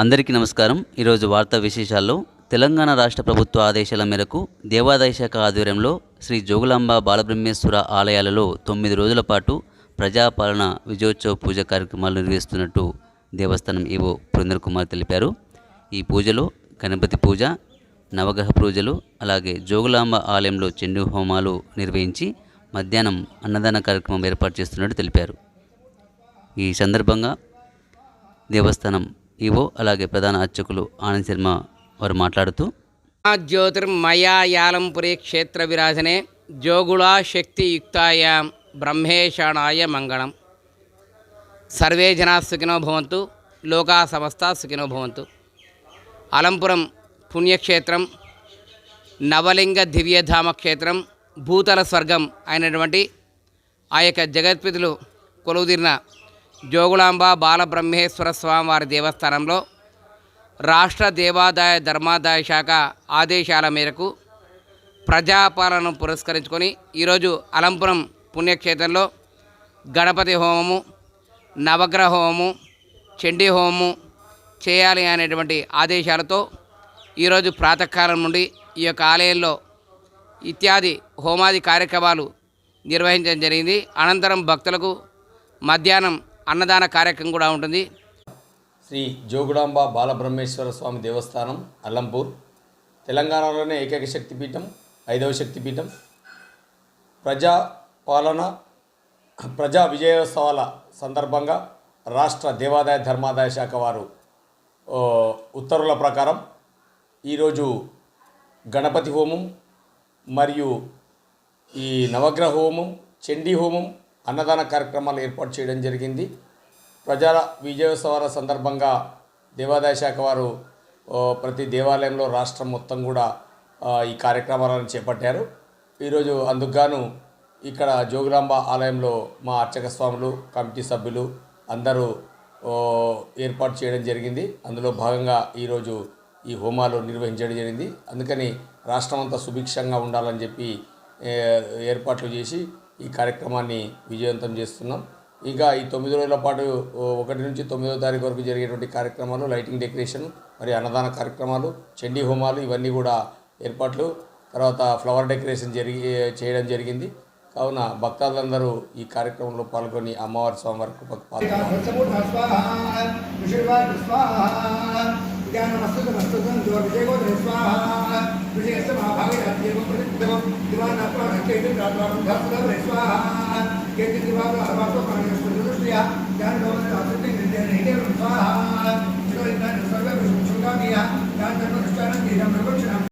అందరికీ నమస్కారం. ఈరోజు వార్తా విశేషాల్లో తెలంగాణ రాష్ట్ర ప్రభుత్వ ఆదేశాల మేరకు దేవాదాయ శాఖ ఆధ్వర్యంలో శ్రీ జోగులాంబ బాలబ్రహ్మేశ్వర ఆలయాలలో తొమ్మిది రోజుల పాటు ప్రజాపాలన విజయోత్సవ పూజ కార్యక్రమాలు నిర్వహిస్తున్నట్టు దేవస్థానం ఈవో పురేంద్ర కుమార్ తెలిపారు. ఈ పూజలో గణపతి పూజ నవగ్రహ పూజలు అలాగే జోగులాంబ ఆలయంలో చెండు హోమాలు నిర్వహించి మధ్యాహ్నం అన్నదాన కార్యక్రమం ఏర్పాటు చేస్తున్నట్టు తెలిపారు. ఈ సందర్భంగా దేవస్థానం ఈవో అలాగే ప్రధాన అర్చకులు ఆనంద్ శర్మ వారు మాట్లాడుతూ జ్యోతిర్మయాయాలంపురి క్షేత్ర విరాజనే జోగుళా శక్తియుక్తాయ బ్రహ్మేశాణాయ మంగళం. సర్వే జనా సుఖినో భవంతు లోకా సమస్త సుఖినో భవంతు. అలంపురం పుణ్యక్షేత్రం నవలింగ దివ్యధామ క్షేత్రం భూతల స్వర్గం అయినటువంటి ఆ యొక్క జగత్పితులు కొలువుదీరిన జోగులాంబ బాలబ్రహ్మేశ్వర స్వామివారి దేవస్థానంలో రాష్ట్ర దేవాదాయ ధర్మాదాయ శాఖ ఆదేశాల మేరకు ప్రజాపాలనను పురస్కరించుకొని ఈరోజు అలంపురం పుణ్యక్షేత్రంలో గణపతి హోమము నవగ్రహ హోమము చండీ హోమము చేయాలి అనేటువంటి ఆదేశాలతో ఈరోజు ప్రాతకాలం నుండి ఈ యొక్క ఆలయంలో ఇత్యాది హోమాది కార్యక్రమాలు నిర్వహించడం జరిగింది. అనంతరం భక్తులకు మధ్యాహ్నం అన్నదాన కార్యక్రమం కూడా ఉంటుంది. శ్రీ జోగుడాంబ బాలబ్రహ్మేశ్వర స్వామి దేవస్థానం అల్లంపూర్. తెలంగాణలోనే ఏకైక శక్తిపీఠం ఐదవ శక్తిపీఠం. ప్రజా పాలన ప్రజా విజయోత్సవాల సందర్భంగా రాష్ట్ర దేవాదాయ ధర్మాదాయ శాఖ వారు ఉత్తర్వుల ప్రకారం ఈరోజు గణపతి హోమం మరియు ఈ నవగ్రహ హోమం చండీ హోమం అన్నదాన కార్యక్రమాలు ఏర్పాటు చేయడం జరిగింది. ప్రజల విజయోత్సవాల సందర్భంగా దేవాదాయ శాఖ వారు ప్రతి దేవాలయంలో రాష్ట్రం మొత్తం కూడా ఈ కార్యక్రమాలను చేపట్టారు. ఈరోజు అందుకుగాను ఇక్కడ జోగులాంబ ఆలయంలో మా అర్చక స్వాములు కమిటీ సభ్యులు అందరూ ఏర్పాటు చేయడం జరిగింది. అందులో భాగంగా ఈరోజు ఈ హోమాలు నిర్వహించడం జరిగింది. అందుకని రాష్ట్రం అంతా సుభిక్షంగా ఉండాలని చెప్పి ఏర్పాట్లు చేసి ఈ కార్యక్రమాన్ని విజయవంతం చేస్తున్నాం. ఇంకా ఈ తొమ్మిది రోజుల పాటు ఒకటి నుంచి తొమ్మిదో తారీఖు వరకు జరిగేటువంటి కార్యక్రమాలు లైటింగ్ డెకరేషన్ మరి అన్నదాన కార్యక్రమాలు చండీ హోమాలు ఇవన్నీ కూడా ఏర్పాట్లు తర్వాత ఫ్లవర్ డెకరేషన్ జరిగి చేయడం జరిగింది. కావున భక్తాదులందరూ ఈ కార్యక్రమంలో పాల్గొని అమ్మవారి స్వామివారి కృపకు పాల్గొన్నారు దివానాత్మా